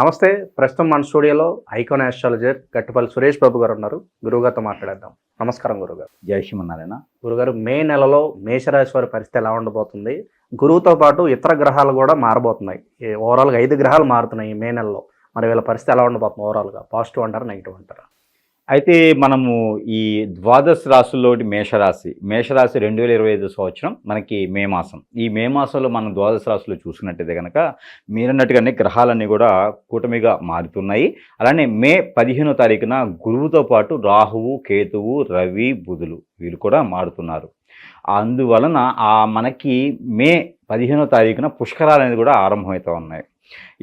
నమస్తే ప్రస్తుతం మన స్టూడియోలో ఐకాన్ ఆస్ట్రాలజర్ గట్టిపల్లి సురేష్ బాబు గారు ఉన్నారు. గురువుగారితో మాట్లాడేద్దాం. నమస్కారం గురుగారు జై శ్రీమన్నారాయణ. గురుగారు మే నెలలో మేషరాశి వారి పరిస్థితి ఎలా ఉండబోతుంది? గురువుతో పాటు ఇతర గ్రహాలు కూడా మారబోతున్నాయి. ఓవరాల్గా ఐదు గ్రహాలు మారుతున్నాయి మే నెలలో. మరి వీళ్ళ పరిస్థితి ఎలా ఉండబోతుంది? ఓవరాల్గా పాజిటివ్ అంటారా నెగిటివ్ అంటారా? అయితే మనము ఈ ద్వాదశ రాశుల్లోటి మేషరాశి మేషరాశి రెండు వేల ఇరవై ఐదు సంవత్సరం మనకి మే మాసం. ఈ మే మాసంలో మనం ద్వాదశ రాశులు చూసుకున్నట్టయితే కనుక మీరన్నట్టుగానే గ్రహాలన్నీ కూడా కూటమిగా మారుతున్నాయి. అలానే మే పదిహేనో తారీఖున గురువుతో పాటు రాహువు కేతువు రవి బుధులు వీళ్ళు కూడా మారుతున్నారు. అందువలన ఆ మనకి మే పదిహేనో తారీఖున పుష్కరాలు అనేది కూడా ఆరంభమవుతూ ఉన్నాయి.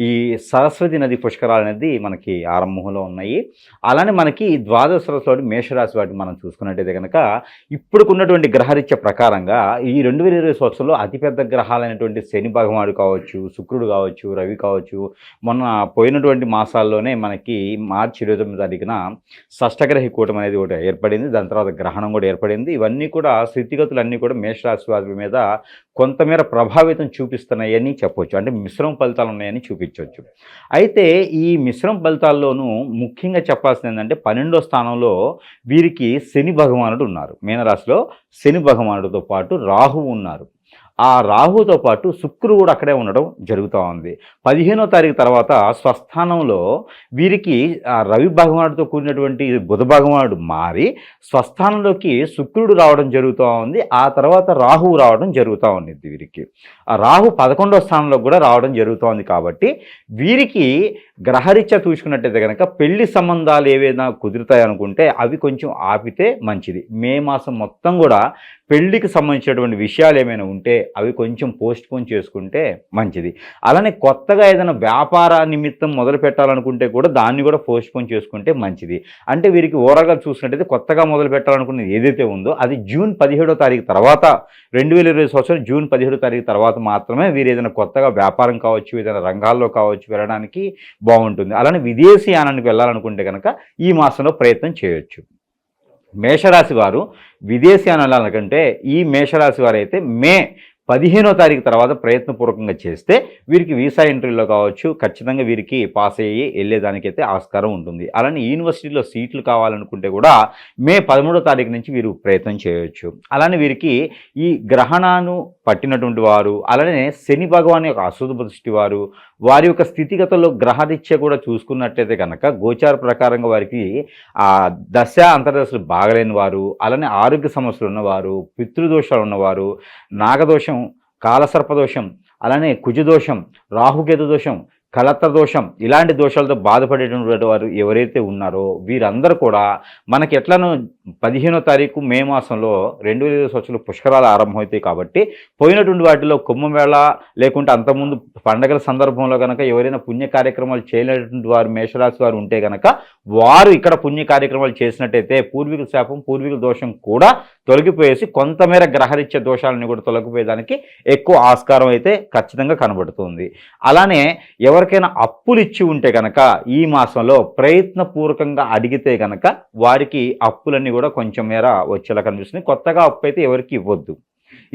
ఈ సరస్వతి నది పుష్కరాలు అనేది మనకి ఆరంభంలో ఉన్నాయి. అలానే మనకి ఈ ద్వాదశ రాశిలోని మేషరాశి వాటిని మనం చూసుకున్నట్టయితే కనుక ఇప్పుడుకున్నటువంటి గ్రహరీత్య ప్రకారంగా ఈ రెండు వేల ఇరవై సంవత్సరంలో అతిపెద్ద గ్రహాలైనటువంటి శని భగవానుడు కావచ్చు శుక్రుడు కావచ్చు రవి కావచ్చు మొన్న పోయినటువంటి మాసాల్లోనే మనకి మార్చి ఇరవై తొమ్మిది తారీఖున షష్టగ్రహి కూటమి అనేది ఒకటి ఏర్పడింది. దాని తర్వాత గ్రహణం కూడా ఏర్పడింది. ఇవన్నీ కూడా స్థితిగతులన్నీ కూడా మేషరాశి వారి మీద కొంతమేర ప్రభావితం చూపిస్తున్నాయని చెప్పవచ్చు అంటే మిశ్రమ ఫలితాలు ఉన్నాయని చూపించవచ్చు అయితే ఈ మిశ్రమ ఫలితాల్లోనూ ముఖ్యంగా చెప్పాల్సింది ఏంటంటే పన్నెండో స్థానంలో వీరికి శని భగవానుడు ఉన్నారు. మీనరాశిలో శని భగవానుడితో పాటు రాహు ఉన్నారు. ఆ రాహుతో పాటు శుక్రుడు కూడా అక్కడే ఉండడం జరుగుతూ ఉంది. పదిహేనో తారీఖు తర్వాత స్వస్థానంలో వీరికి ఆ రవి భగవానుడితో కూడినటువంటి బుధ భగవానుడు మారి స్వస్థానంలోకి శుక్రుడు రావడం జరుగుతూ ఉంది. ఆ తర్వాత రాహువు రావడం జరుగుతూ ఉంది వీరికి. ఆ రాహు పదకొండో స్థానంలో కూడా రావడం జరుగుతోంది కాబట్టి వీరికి గ్రహరీత్యా చూసుకున్నట్టయితే కనుక పెళ్ళి సంబంధాలు ఏవైనా కుదురుతాయి అనుకుంటే అవి కొంచెం ఆపితే మంచిది. మే మాసం మొత్తం కూడా పెళ్ళికి సంబంధించినటువంటి విషయాలు ఏమైనా ఉంటే అవి కొంచెం పోస్ట్ పోన్ చేసుకుంటే మంచిది. అలానే కొత్తగా ఏదైనా వ్యాపార నిమిత్తం మొదలు పెట్టాలనుకుంటే కూడా దాన్ని కూడా పోస్ట్ పోన్ చేసుకుంటే మంచిది. అంటే వీరికి ఓవరాల్గా చూసినట్టయితే కొత్తగా మొదలు పెట్టాలనుకున్నది ఏదైతే ఉందో అది జూన్ పదిహేడో తారీఖు తర్వాత రెండు వేల ఇరవై సంవత్సరం జూన్ పదిహేడో తారీఖు తర్వాత మాత్రమే వీరు ఏదైనా కొత్తగా వ్యాపారం కావచ్చు ఏదైనా రంగాల్లో కావచ్చు వెళ్ళడానికి బాగుంటుంది. అలానే విదేశీ యానానికి వెళ్ళాలనుకుంటే కనుక ఈ మాసంలో ప్రయత్నం చేయొచ్చు. మేషరాశి వారు విదేశీయానం కంటే ఈ మేషరాశి వారైతే మే పదిహేనో తారీఖు తర్వాత ప్రయత్నపూర్వకంగా చేస్తే వీరికి వీసా ఎంట్రీలో కావచ్చు ఖచ్చితంగా వీరికి పాస్ అయ్యి వెళ్ళేదానికైతే ఆస్కారం ఉంటుంది. అలానే యూనివర్సిటీలో సీట్లు కావాలనుకుంటే కూడా మే పదమూడో తారీఖు నుంచి వీరు ప్రయత్నం చేయవచ్చు అలానే వీరికి ఈ గ్రహణాను పట్టినటువంటి వారు అలానే శని భగవాన్ యొక్క అశుద్ధ దృష్టి వారు వారి యొక్క స్థితిగతుల్లో గ్రహరీత్యా కూడా చూసుకున్నట్టయితే కనుక గోచార ప్రకారంగా వారికి ఆ దశ అంతర్దశలు బాగలేని వారు అలానే ఆరోగ్య సమస్యలు ఉన్నవారు పితృదోషాలు ఉన్నవారు నాగదోషం కాలసర్పదోషం అలానే కుజదోషం రాహుకేతు దోషం కలత్ర దోషం ఇలాంటి దోషాలతో బాధపడేటటువంటి వారు ఎవరైతే ఉన్నారో వీరందరూ కూడా మనకి ఎట్లను పదిహేనో తారీఖు మే మాసంలో రెండు వేల సంవత్సరాలు పుష్కరాలు ఆరంభమవుతాయి కాబట్టి పోయినటువంటి వాటిలో కుంభమేళ లేకుంటే అంతకుముందు పండగల సందర్భంలో కనుక ఎవరైనా పుణ్య కార్యక్రమాలు చేయలేనటువంటి వారు మేషరాశి వారు ఉంటే కనుక వారు ఇక్కడ పుణ్య కార్యక్రమాలు చేసినట్టయితే పూర్వీకుల శాపం పూర్వీకుల దోషం కూడా తొలగిపోయేసి కొంతమేర గ్రహరీత్య దోషాలని కూడా తొలగిపోయేదానికి ఎక్కువ ఆస్కారం అయితే ఖచ్చితంగా కనబడుతుంది. అలానే ఎవరికైనా అప్పులు ఇచ్చి ఉంటే కనుక ఈ మాసంలో ప్రయత్నపూర్వకంగా అడిగితే కనుక వారికి అప్పులన్నీ కూడా కొంచెం మేర వచ్చేలా కనిపిస్తుంది కొత్తగా అప్పు అయితే ఎవరికి ఇవ్వద్దు.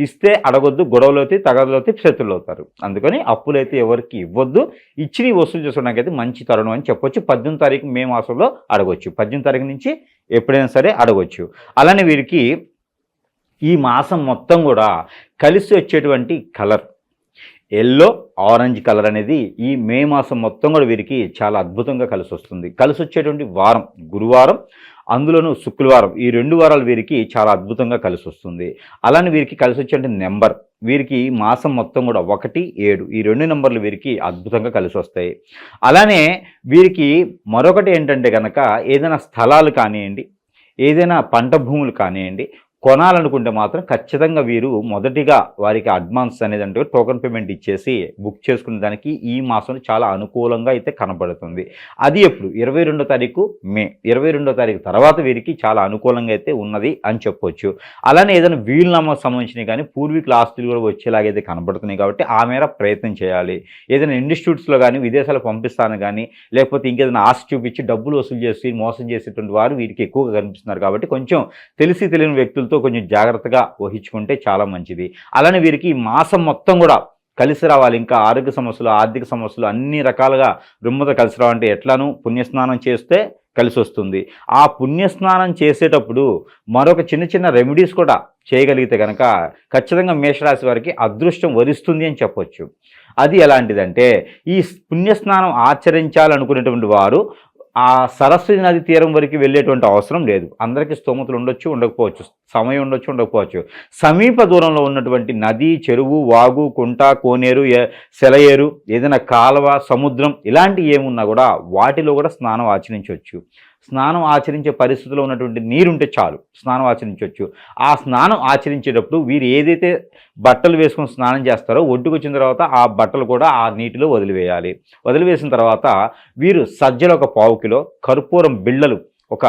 ఇస్తే అడగొద్దు గొడవలవుతాయి తగదలవుతాయి శత్రులు అవుతారు అందుకని అప్పులు అయితే ఎవరికి ఇవ్వద్దు. ఇచ్చి వసూలు చేసుకోవడానికి అయితే మంచి తరుణం అని చెప్పొచ్చు. పద్దెనిమిది తారీఖు మే మాసంలో అడగొచ్చు. పద్దెనిమిది తారీఖు నుంచి ఎప్పుడైనా సరే అడగొచ్చు. అలానే వీరికి ఈ మాసం మొత్తం కూడా కలిసి వచ్చేటువంటి కలర్ ఎల్లో ఆరెంజ్ కలర్ అనేది ఈ మే మాసం మొత్తం కూడా వీరికి చాలా అద్భుతంగా కలిసి వస్తుంది. కలిసి వచ్చేటువంటి వారం గురువారం అందులోనూ శుక్రవారం ఈ రెండు వారాలు వీరికి చాలా అద్భుతంగా కలిసి వస్తుంది అలానే వీరికి కలిసి వచ్చే నెంబర్. వీరికి మాసం మొత్తం కూడా ఒకటి ఏడు ఈ రెండు నెంబర్లు వీరికి అద్భుతంగా కలిసి వస్తాయి అలానే వీరికి మరొకటి ఏంటంటే కనుక ఏదైనా స్థలాలు కానివ్వండి ఏదైనా పంట భూములు కానివ్వండి కొనాలనుకుంటే మాత్రం ఖచ్చితంగా వీరు మొదటిగా వారికి అడ్వాన్స్ అనేది అంటే టోకన్ పేమెంట్ ఇచ్చేసి బుక్ చేసుకునే దానికి ఈ మాసంలో చాలా అనుకూలంగా అయితే కనబడుతుంది. అది ఎప్పుడు? ఇరవై రెండో తారీఖు మే. ఇరవై రెండో తారీఖు తర్వాత వీరికి చాలా అనుకూలంగా అయితే ఉన్నది అని చెప్పొచ్చు. అలానే ఏదైనా వీలునామాకు సంబంధించినవి కానీ పూర్వీకుల ఆస్తులు కూడా వచ్చేలాగైతే కనబడుతున్నాయి కాబట్టి ఆ మేర ప్రయత్నం చేయాలి. ఏదైనా ఇన్స్టిట్యూట్స్లో కానీ విదేశాలకు పంపిస్తాను కానీ లేకపోతే ఇంకేదైనా ఆస్తి చూపించి డబ్బులు వసూలు చేసి మోసం చేసేటువంటి వారు వీరికి ఎక్కువగా కనిపిస్తున్నారు కాబట్టి కొంచెం తెలిసి తెలియని వ్యక్తులు వ్యక్తులతో కొంచెం జాగ్రత్తగా వహించుకుంటే చాలా మంచిది. అలానే వీరికి మాసం మొత్తం కూడా కలిసి రావాలి. ఇంకా ఆరోగ్య సమస్యలు ఆర్థిక సమస్యలు అన్ని రకాలుగా రుమ్మత కలిసి రావాలంటే ఎట్లాను పుణ్యస్నానం చేస్తే కలిసి వస్తుంది. ఆ పుణ్యస్నానం చేసేటప్పుడు మరొక చిన్న చిన్న రెమెడీస్ కూడా చేయగలిగితే కనుక ఖచ్చితంగా మేషరాశి వారికి అదృష్టం వరిస్తుంది అని చెప్పొచ్చు. అది ఎలాంటిదంటే ఈ పుణ్యస్నానం ఆచరించాలనుకునేటువంటి వారు ఆ సరస్వతి నది తీరం వరకు వెళ్ళేటువంటి అవసరం లేదు. అందరికీ స్తోమతులు ఉండొచ్చు ఉండకపోవచ్చు. సమయం ఉండొచ్చు ఉండకపోవచ్చు. సమీప దూరంలో ఉన్నటువంటి నది చెరువు వాగు కుంట కోనేరు సెలయేరు ఏదైనా కాలువ సముద్రం ఇలాంటివి ఏమున్నా కూడా వాటిలో కూడా స్నానం ఆచరించవచ్చు. స్నానం ఆచరించే పరిస్థితిలో ఉన్నటువంటి నీరుంటే చాలు. స్నానం ఆచరించవచ్చు ఆ స్నానం ఆచరించేటప్పుడు వీరు ఏదైతే బట్టలు వేసుకొని స్నానం చేస్తారో ఒడ్డుకు వచ్చిన తర్వాత ఆ బట్టలు కూడా ఆ నీటిలో వదిలివేయాలి. వదిలివేసిన తర్వాత వీరు సజ్జలు ఒక పావు కిలో కర్పూరం బిళ్ళలు ఒక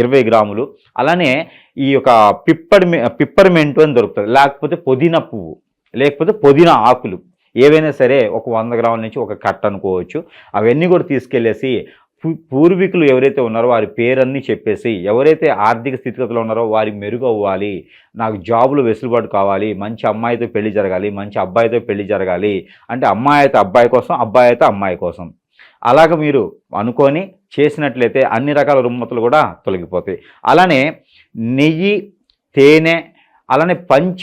ఇరవై గ్రాములు అలానే ఈ యొక్క పిప్పర్ పిప్పర్మెంటు అని దొరుకుతుంది. లేకపోతే పుదీనా పువ్వు లేకపోతే పుదీనా ఆకులు. ఏవైనా సరే ఒక వంద గ్రాముల నుంచి ఒక కట్ట అనుకోవచ్చు. అవన్నీ కూడా తీసుకెళ్ళేసి పూర్వీకులు ఎవరైతే ఉన్నారో వారి పేరన్నీ చెప్పేసి ఎవరైతే ఆర్థిక స్థితిగతులు ఉన్నారో వారి మెరుగు అవ్వాలి నాకు జాబులు వెసులుబాటు కావాలి. మంచి అమ్మాయితో పెళ్ళి జరగాలి. మంచి అబ్బాయితో పెళ్ళి జరగాలి. అంటే అమ్మాయి అయితే అబ్బాయి కోసం అబ్బాయి అయితే అమ్మాయి కోసం. అలాగ మీరు అనుకొని చేసినట్లయితే అన్ని రకాల రుమ్మతులు కూడా తొలగిపోతాయి. అలానే నెయ్యి తేనె అలానే పంచ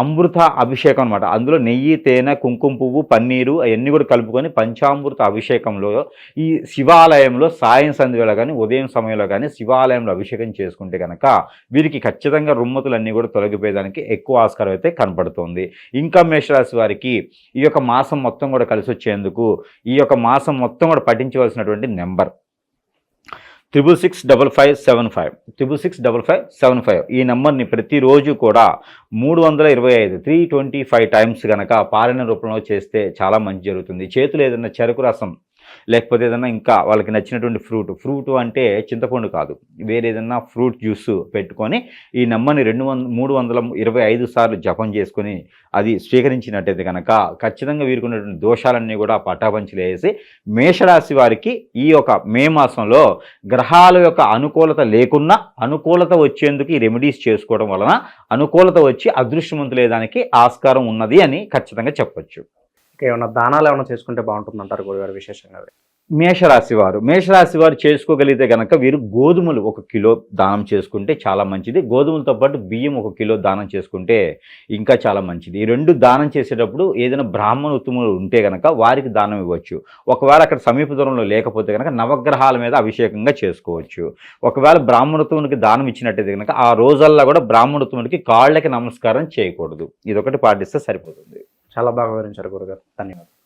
అమృత అభిషేకం అనమాట అందులో నెయ్యి తేనె కుంకుమ పువ్వు పన్నీరు అవన్నీ కూడా కలుపుకొని పంచామృత అభిషేకంలో ఈ శివాలయంలో సాయం సంధ్యలో కానీ ఉదయం సమయంలో కానీ శివాలయంలో అభిషేకం చేసుకుంటే కనుక వీరికి ఖచ్చితంగా రుమ్మతులన్నీ కూడా తొలగిపోయేదానికి ఎక్కువ ఆస్కారం అయితే కనపడుతుంది. ఇంకా మేషరాశి వారికి ఈ యొక్క మాసం మొత్తం కూడా కలిసి వచ్చేందుకు ఈ యొక్క మాసం మొత్తం కూడా పఠించవలసినటువంటి number. Triple six double five seven five triple six double five seven five ఈ నెంబర్ని ప్రతిరోజు కూడా మూడు వందల ఇరవై ఐదు త్రీ ట్వంటీ ఫైవ్ టైమ్స్ కనుక పాలన రూపంలో చేస్తే చాలా మంచి జరుగుతుంది. చేతులు ఏదైనా చెరుకు రసం లేకపోతే ఏదైనా ఇంకా వాళ్ళకి నచ్చినటువంటి ఫ్రూట్ ఫ్రూట్ అంటే చింతపండు కాదు. వేరే ఏదైనా ఫ్రూట్ జ్యూస్ పెట్టుకొని ఈ నమ్మని రెండు వంద మూడు వందల ఇరవై ఐదు సార్లు జపం చేసుకొని అది స్వీకరించినట్టయితే కనుక ఖచ్చితంగా వీరుకున్నటువంటి దోషాలన్నీ కూడా పటాపంచులు వేసి మేషరాశి వారికి ఈ యొక్క మే మాసంలో గ్రహాల యొక్క అనుకూలత లేకున్నా అనుకూలత వచ్చేందుకు ఈ రెమెడీస్ చేసుకోవడం వలన అనుకూలత వచ్చి అదృష్టవంతులేదానికి ఆస్కారం ఉన్నది అని ఖచ్చితంగా చెప్పొచ్చు. ఏమైనా దానాలు ఏమైనా చేసుకుంటే బాగుంటుంది అంటారు గురుగారు విశేషంగా? మేషరాశి వారు. మేషరాశి వారు చేసుకోగలిగితే కనుక వీరు గోధుమలు ఒక కిలో దానం చేసుకుంటే చాలా మంచిది. గోధుమలతో పాటు బియ్యం ఒక కిలో దానం చేసుకుంటే ఇంకా చాలా మంచిది. ఈ రెండు దానం చేసేటప్పుడు ఏదైనా బ్రాహ్మణ ఉత్తములు ఉంటే కనుక వారికి దానం ఇవ్వచ్చు. ఒకవేళ అక్కడ సమీప దూరంలో లేకపోతే కనుక నవగ్రహాల మీద అభిషేకంగా చేసుకోవచ్చు. ఒకవేళ బ్రాహ్మణత్వమునికి దానం ఇచ్చినట్టయితే కనుక ఆ రోజల్లా కూడా బ్రాహ్మణత్వమునికి కాళ్ళకి నమస్కారం చేయకూడదు. ఇదొకటి పాటిస్తే సరిపోతుంది. చాలా బాగా వివరించారు గురుగారు. ధన్యవాదాలు.